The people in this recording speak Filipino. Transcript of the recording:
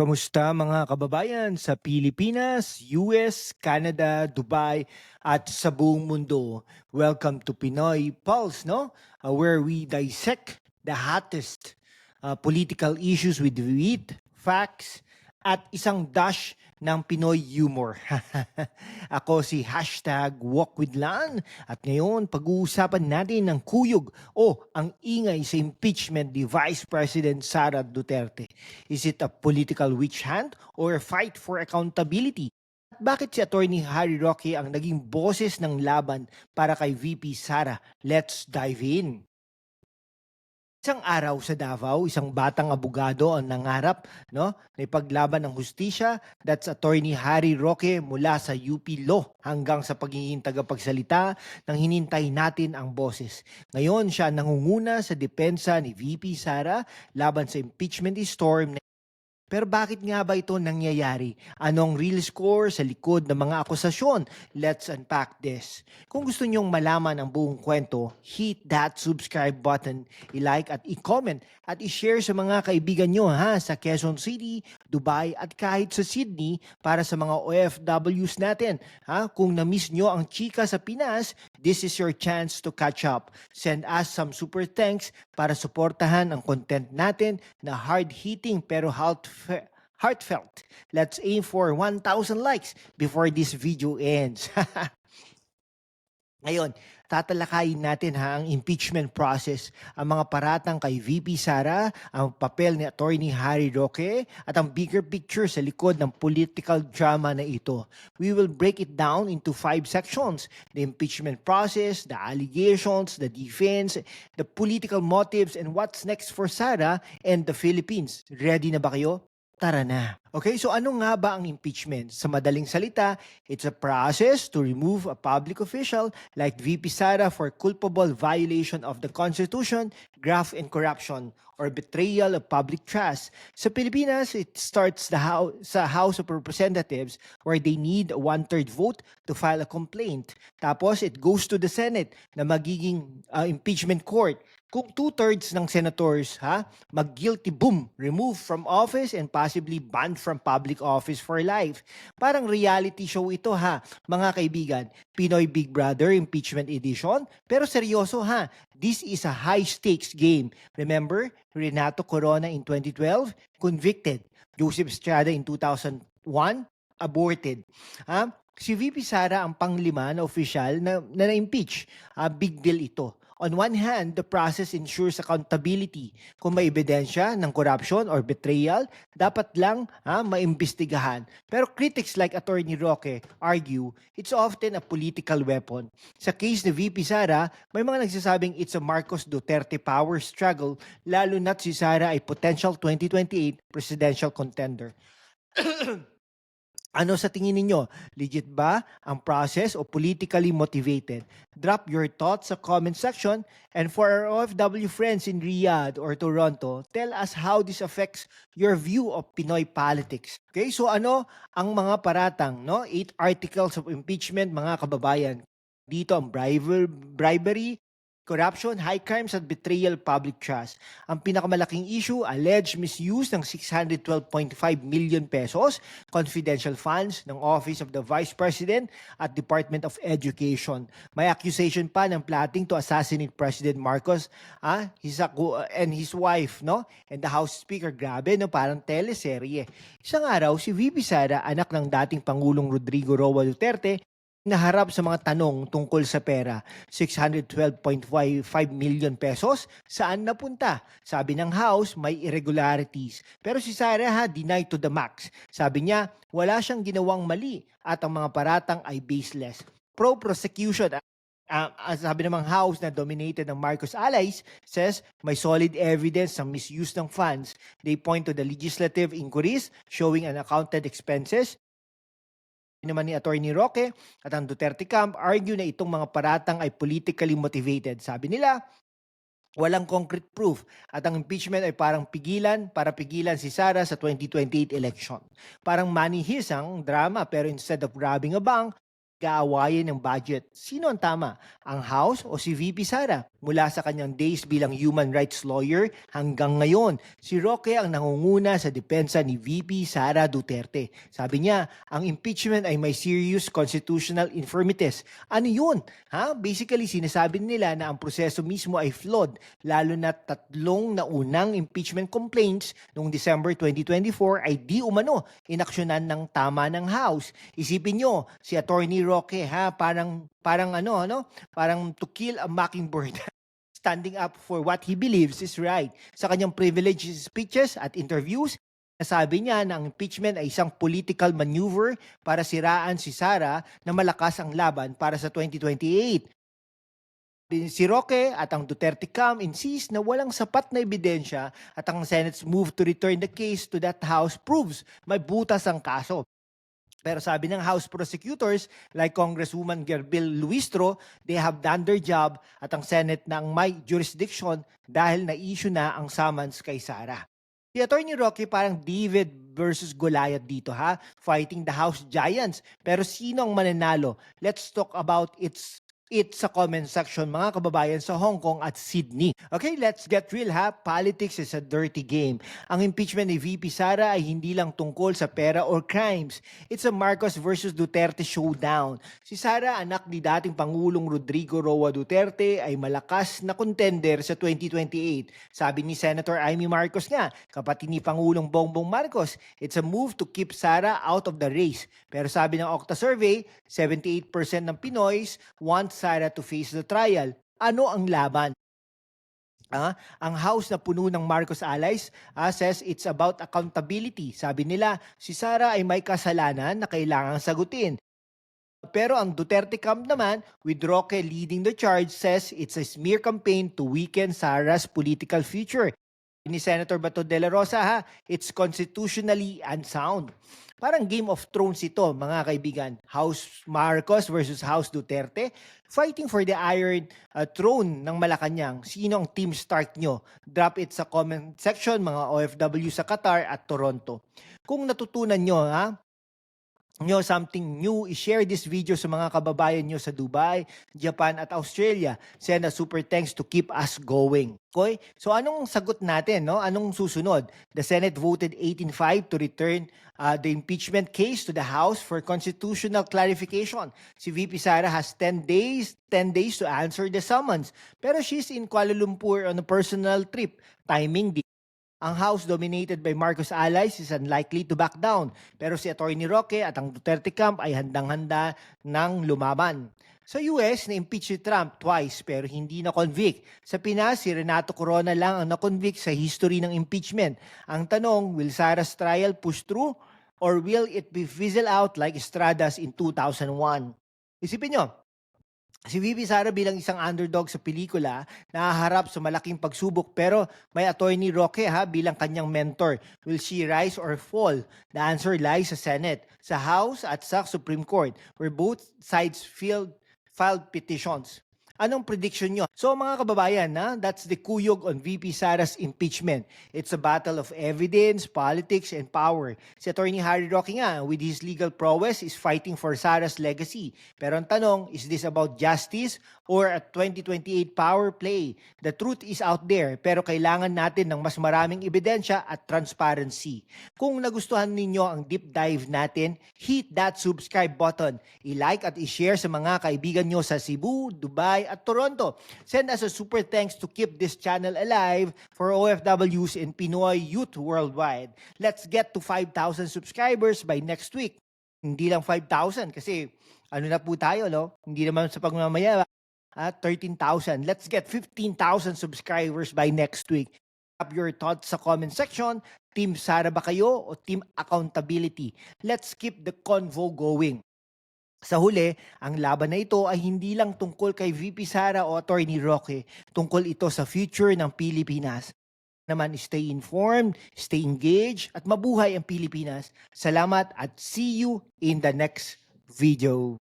Kamusta mga kababayan sa Pilipinas, US, Canada, Dubai at sa buong mundo? Welcome to Pinoy Pulse, no? Uh, where we dissect the hottest uh, political issues with wit, facts, at isang dash ng Pinoy humor. Ako si hashtag walkwithlan at ngayon pag-uusapan natin ng kuyog o ang ingay sa impeachment ni Vice President Sara Duterte. Is it a political witch hunt or a fight for accountability? At bakit si Attorney Harry Roque ang naging boses ng laban para kay VP Sara? Let's dive in. Isang araw sa Davao, isang batang abogado ang nangarap no, na ipaglaban ng hustisya. That's Attorney Harry Roque mula sa UP Law hanggang sa pagiging tagapagsalita ng hinintay natin ang boses. Ngayon siya nangunguna sa depensa ni VP Sara laban sa impeachment storm pero bakit nga ba ito nangyayari? Anong real score sa likod ng mga akusasyon? Let's unpack this. Kung gusto nyong malaman ang buong kwento, hit that subscribe button, i-like at i-comment at i-share sa mga kaibigan nyo ha, sa Quezon City, Dubai at kahit sa Sydney para sa mga OFWs natin. Ha? Kung na-miss nyo ang chika sa Pinas, this is your chance to catch up. Send us some super thanks para suportahan ang content natin na hard-hitting pero heart heartfelt. Let's aim for 1,000 likes before this video ends. Ngayon, tatalakayin natin ha ang impeachment process, ang mga paratang kay VP Sara, ang papel ni Attorney Harry Roque, at ang bigger picture sa likod ng political drama na ito. We will break it down into five sections. The impeachment process, the allegations, the defense, the political motives, and what's next for Sara and the Philippines. Ready na ba kayo? Tara na. Okay, so ano nga ba ang impeachment? Sa madaling salita, it's a process to remove a public official like VP Sara for culpable violation of the Constitution, graft and corruption, or betrayal of public trust. Sa Pilipinas, it starts the house, sa House of Representatives where they need a one-third vote to file a complaint. Tapos, it goes to the Senate na magiging uh, impeachment court kung two-thirds ng senators ha, mag-guilty, boom, remove from office and possibly banned from public office for life. Parang reality show ito ha, mga kaibigan. Pinoy Big Brother Impeachment Edition. Pero seryoso ha, this is a high-stakes game. Remember, Renato Corona in 2012, convicted. Joseph Estrada in 2001, aborted. Ha? Si VP Sara ang panglima na official na, na na-impeach. Ah, big deal ito. On one hand, the process ensures accountability. Kung may ebidensya ng corruption or betrayal, dapat lang ha, maimbestigahan. Pero critics like Attorney Roque argue it's often a political weapon. Sa case ni VP Sara, may mga nagsasabing it's a Marcos Duterte power struggle, lalo na't si Sara ay potential 2028 presidential contender. Ano sa tingin ninyo? Legit ba ang process o politically motivated? Drop your thoughts sa comment section. And for our OFW friends in Riyadh or Toronto, tell us how this affects your view of Pinoy politics. Okay, so ano ang mga paratang, no? Eight articles of impeachment, mga kababayan. Dito ang briber, bribery, corruption, high crimes at betrayal public trust. Ang pinakamalaking issue, alleged misuse ng 612.5 million pesos, confidential funds ng Office of the Vice President at Department of Education. May accusation pa ng plotting to assassinate President Marcos ah, his, and his wife, no? And the House Speaker, grabe, no? Parang teleserye. Isang araw, si VP Sara, anak ng dating Pangulong Rodrigo Roa Duterte, naharap sa mga tanong tungkol sa pera. 612.5 million pesos, saan napunta? Sabi ng House, may irregularities. Pero si Sara ha, denied to the max. Sabi niya, wala siyang ginawang mali at ang mga paratang ay baseless. Pro-prosecution uh, sabi namang house na dominated ng Marcos allies says may solid evidence ng misuse ng funds. They point to the legislative inquiries showing unaccounted expenses naman ni Attorney Roque at ang Duterte camp argue na itong mga paratang ay politically motivated. Sabi nila, walang concrete proof at ang impeachment ay parang pigilan para pigilan si Sara sa 2028 election. Parang money heist ang drama pero instead of robbing a bank, Kaawayan ng budget. Sino ang tama? Ang House o si VP Sara? Mula sa kanyang days bilang human rights lawyer hanggang ngayon, si Roque ang nangunguna sa depensa ni VP Sara Duterte. Sabi niya, ang impeachment ay may serious constitutional infirmities. Ano yun? Ha? Basically, sinasabi nila na ang proseso mismo ay flawed, lalo na tatlong naunang impeachment complaints noong December 2024 ay di umano inaksyonan ng tama ng House. Isipin nyo, si Attorney Roque, ha, parang, parang ano, ano, parang to kill a mockingbird. Standing up for what he believes is right. Sa kanyang privileged speeches at interviews, Nasabi niya na ang impeachment ay isang political maneuver para siraan si Sara na malakas ang laban para sa 2028. Si Roque at ang Duterte Cam insist na walang sapat na ebidensya at ang Senate's move to return the case to that House proves may butas ang kaso. Pero sabi ng House prosecutors like Congresswoman Gerbil Luistro, they have done their job at ang Senate na ang may jurisdiction dahil na-issue na ang summons kay Sara. Si Attorney Rocky parang David versus Goliath dito ha, fighting the House Giants. Pero sino ang mananalo? Let's talk about its it sa comment section mga kababayan sa Hong Kong at Sydney. Okay, let's get real ha. Politics is a dirty game. Ang impeachment ni VP Sara ay hindi lang tungkol sa pera or crimes. It's a Marcos versus Duterte showdown. Si Sara, anak ni dating Pangulong Rodrigo Roa Duterte, ay malakas na contender sa 2028. Sabi ni Senator Amy Marcos nga, kapatid ni Pangulong Bongbong Marcos, it's a move to keep Sara out of the race. Pero sabi ng Okta survey, 78% ng Pinoys want Sara to face the trial. Ano ang laban? Ah, ang house na puno ng Marcos allies ah, says it's about accountability. Sabi nila, si Sara ay may kasalanan na kailangang sagutin. Pero ang Duterte camp naman, with Roque leading the charge, says it's a smear campaign to weaken Sara's political future. Ni Senator Bato de la Rosa ha, it's constitutionally unsound. Parang Game of Thrones ito, mga kaibigan. House Marcos versus House Duterte, fighting for the iron uh, throne ng Malacanang. Sino ang team start nyo? Drop it sa comment section, mga OFW sa Qatar at Toronto. Kung natutunan nyo, ha, nyo something new, i-share this video sa mga kababayan nyo sa Dubai, Japan at Australia. Send a super thanks to keep us going. Okay? So anong sagot natin, no? Anong susunod? The Senate voted 18-5 to return uh, the impeachment case to the House for constitutional clarification. Si VP Sara has 10 days, 10 days to answer the summons. Pero she's in Kuala Lumpur on a personal trip. Timing di ang House dominated by Marcos allies is unlikely to back down. Pero si Attorney Roque at ang Duterte camp ay handang-handa ng lumaban. Sa US, na-impeach si Trump twice pero hindi na-convict. Sa Pinas, si Renato Corona lang ang na-convict sa history ng impeachment. Ang tanong, will Sara's trial push through or will it be fizzle out like Estrada's in 2001? Isipin nyo, Si Vivi Sara bilang isang underdog sa pelikula, nahaharap sa malaking pagsubok pero may attorney Roque ha bilang kanyang mentor. Will she rise or fall? The answer lies sa Senate, sa House at sa Supreme Court where both sides filed, filed petitions. Anong prediction nyo? So mga kababayan, na that's the kuyog on VP Sara's impeachment. It's a battle of evidence, politics, and power. Si Attorney Harry Roque nga, with his legal prowess, is fighting for Sara's legacy. Pero ang tanong, is this about justice or a 2028 power play? The truth is out there, pero kailangan natin ng mas maraming ebidensya at transparency. Kung nagustuhan ninyo ang deep dive natin, hit that subscribe button. I-like at i-share sa mga kaibigan nyo sa Cebu, Dubai, at Toronto. Send us a super thanks to keep this channel alive for OFWs and Pinoy youth worldwide. Let's get to 5,000 subscribers by next week. Hindi lang 5,000 kasi ano na po tayo, no? Hindi naman sa pagmamaya. At 13,000. Let's get 15,000 subscribers by next week. Up your thoughts sa comment section. Team Sara ba kayo o Team Accountability? Let's keep the convo going. Sa huli, ang laban na ito ay hindi lang tungkol kay VP Sara o Attorney Roque. Tungkol ito sa future ng Pilipinas. Naman, stay informed, stay engaged, at mabuhay ang Pilipinas. Salamat at see you in the next video.